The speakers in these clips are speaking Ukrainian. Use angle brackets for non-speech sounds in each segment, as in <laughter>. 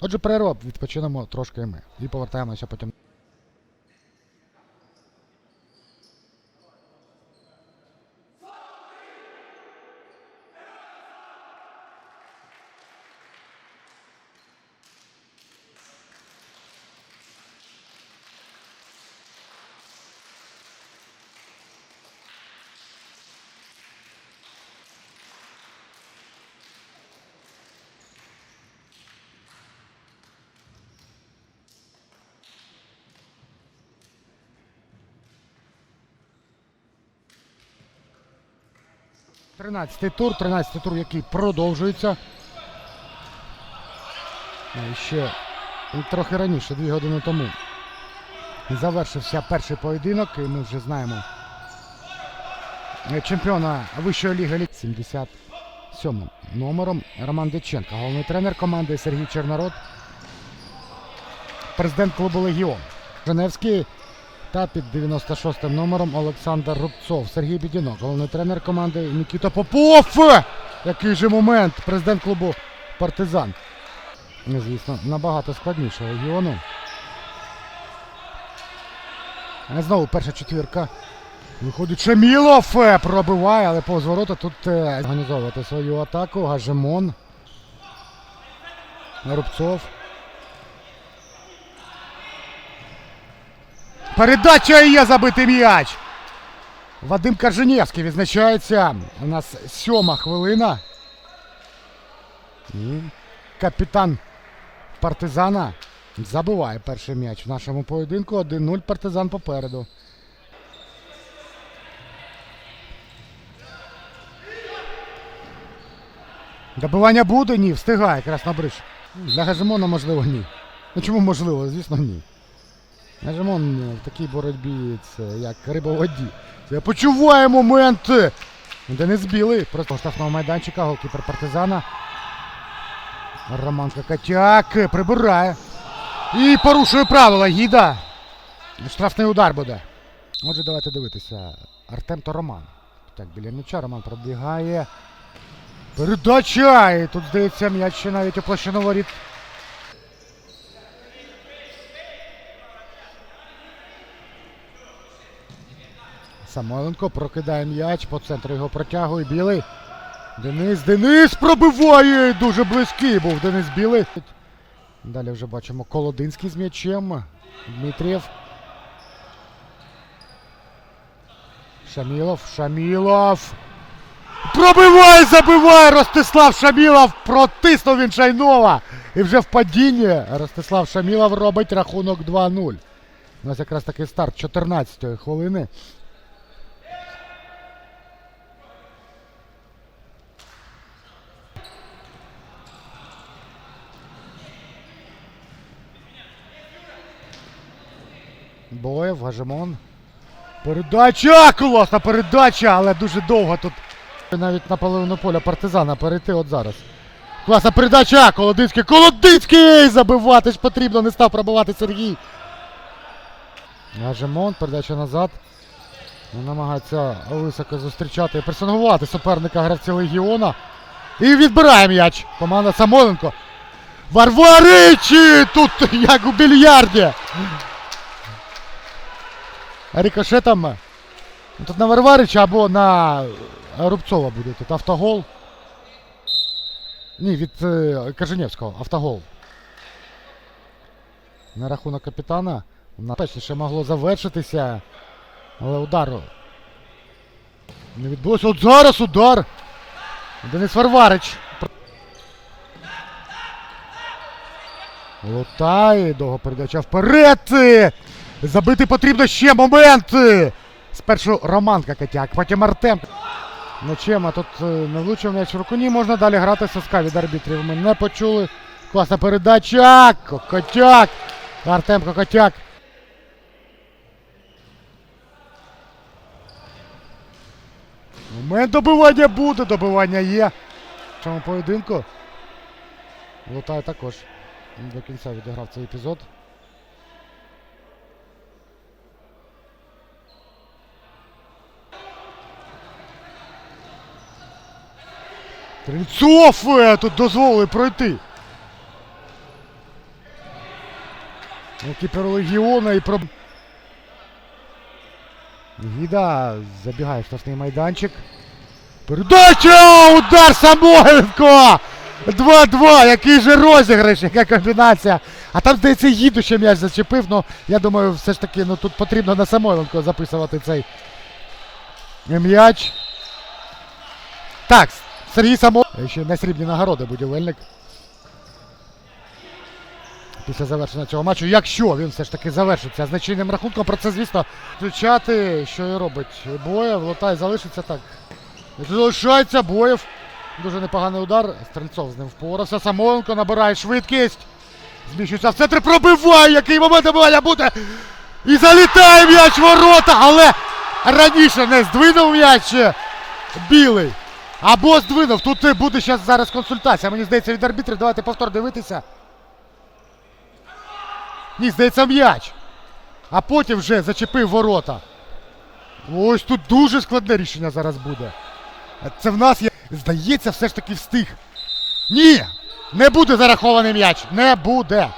Отже, перероб відпочинемо трошки і ми. І повертаємося потім. Тринадцятий тур, 13-й тур, який продовжується. І ще трохи раніше, дві години тому. Завершився перший поєдинок, і ми вже знаємо чемпіона Вищої ліги Лі- 77 номером Роман Дяченко, головний тренер команди Сергій Чорнород, президент клубу Легіон. Женевський та під 96 м номером Олександр Рубцов. Сергій Бідінок, головний тренер команди Нікіта Попов. Який же момент! Президент клубу Партизан. Ну, Звісно, набагато складніше регіону. Знову перша четвірка. Виходить Шамілов, е, пробиває, але повз ворота тут е, організовувати свою атаку. Гажемон. Рубцов. Передача і є забитий м'яч. Вадим Карженєвський відзначається. У нас сьома хвилина. І капітан партизана забиває перший м'яч в нашому поєдинку. 1-0 партизан попереду. Добивання буде? Ні, встигає Краснобриж. Для Гажемона можливо ні. Ну чому можливо? Звісно, ні. Гажемон в такій боротьбі це як риба в воді. Це почуває момент. Денис Білий. Просто штрафного майданчика, голкіпер партизана. Роман Кокотяк прибирає. І порушує правила гіда. Штрафний удар буде. Отже, давайте дивитися. Артем та Роман. Так, біля м'яча Роман пробігає. Передача! І тут, здається, м'яч навіть у площину воріт. Самойленко прокидає м'яч, по центру його протягує білий. Денис, Денис пробиває! Дуже близький був Денис Білий. Далі вже бачимо Колодинський з м'ячем. Дмитрієв. Шамілов, Шамілов. Пробиває, забиває! Ростислав Шамілов протиснув він Шайнова. І вже в падінні Ростислав Шамілов робить рахунок 2-0. У нас якраз такий старт 14-ї хвилини. Боєв, Гажемон. Передача! Класна передача, але дуже довго тут. Навіть на половину поля партизана перейти от зараз. Класна передача! Колодицький! Колодицький! Забивати ж потрібно, не став пробивати Сергій. Гажемон, передача назад. Ну, Намагається високо зустрічати і пресингувати суперника гравця Легіона. І відбирає м'яч. Команда Самойленко. Варваричі! Тут як у більярді. Рикошетом. Ну, Тут на Варварича або на Рубцова буде тут автогол. Ні, від е, Каженєвського автогол. На рахунок капітана. Напечніше могло завершитися. Але удару не відбулося. От зараз удар. Денис Варварич. Лутає, довго передача вперед. Забити потрібно ще момент. Спершу Роман Кокотяк, потім Артем. М'ячем, а тут е, не влучив м'яч в руку. Ні, можна далі грати соска від арбітрів. Ми не почули. Класна передача. Кокотяк. Артем Кокотяк. Момент добивання буде, добивання є. В цьому поєдинку. Лутай також до кінця відіграв цей епізод. Стрільцов е, тут дозволили пройти. Кіпер Легіона і про. Гіда забігає в штрафний майданчик. Передача! Удар Самойленко! 2-2! Який же розіграш, яка комбінація! А там, здається, їду ще м'яч зачепив, ну я думаю, все ж таки ну, тут потрібно на Самойленко записувати цей м'яч. Так, Сергій Само. Ще не срібні нагороди будівельник. Після завершення цього матчу, якщо він все ж таки завершиться значним рахунком, про це, звісно, включати, що і робить Боєв. Лотай залишиться так. Залишається Боєв. Дуже непоганий удар. Стрельцов з ним впорався. Самойленко набирає швидкість. Зміщується в центр, пробиває, який момент добивання буде. І залітає м'яч ворота, але раніше не здвинув м'яч білий. Або здвинув. Тут буде зараз зараз консультація. Мені здається, від арбітрів. Давайте повтор дивитися. Ні, здається, м'яч. А потім вже зачепив ворота. Ось тут дуже складне рішення зараз буде. Це в нас є. Здається, все ж таки встиг. Ні! Не буде зарахований м'яч! Не буде!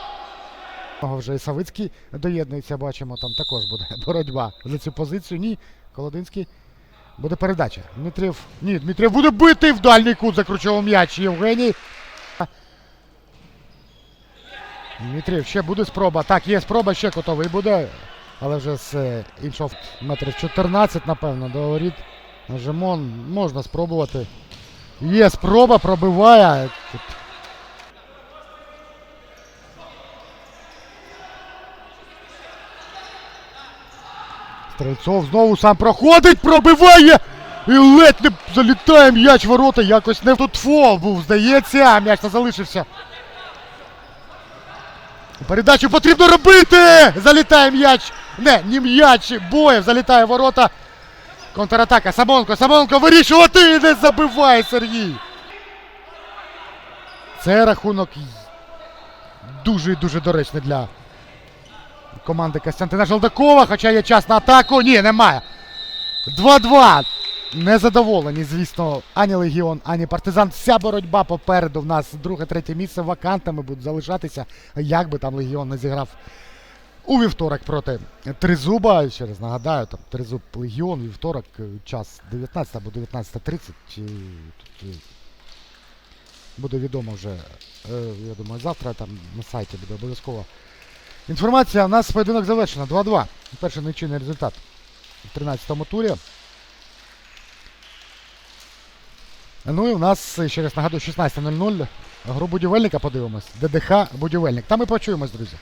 Вже і Савицький доєднується, бачимо, там також буде <laughs> боротьба за цю позицію. Ні, Колодинський. Буде передача. Дмитрів. Ні, Дмитрів буде битий в дальній кут закручував м'яч. Євгеній. Дмитрів, ще буде спроба. Так, є спроба, ще котовий буде. Але вже з е, іншого метрів 14, напевно, до. Жемон можна спробувати. Є спроба, пробиває. Тут Стрельцов знову сам проходить, пробиває! І ледь не залітає м'яч ворота, якось не тут фол був, здається, а м'яч не залишився. Передачу потрібно робити! Залітає м'яч! Не, не м'яч, боєв залітає ворота. Контратака. Самонко, Самонко вирішувати і не забиває Сергій. Це рахунок дуже і дуже доречний для команди Костянтина Желдакова, хоча є час на атаку. Ні, немає. 2-2. Незадоволені, звісно, ані Легіон, ані Партизан. Вся боротьба попереду. В нас друге-третє місце вакантами будуть залишатися. Як би там Легіон не зіграв у вівторок проти Тризуба. Ще раз нагадаю, там Тризуб Легіон, вівторок, е, час 19 або 19.30. Чи е, буде відомо вже, е, я думаю, завтра там на сайті буде обов'язково. Інформація, у нас поєдинок завершена. 2-2. Перший нечинний результат в 13-му турі. Ну і у нас, ще раз нагадую, 16.00. Гру будівельника подивимось. ДДХ будівельник. Там ми почуємось, друзі.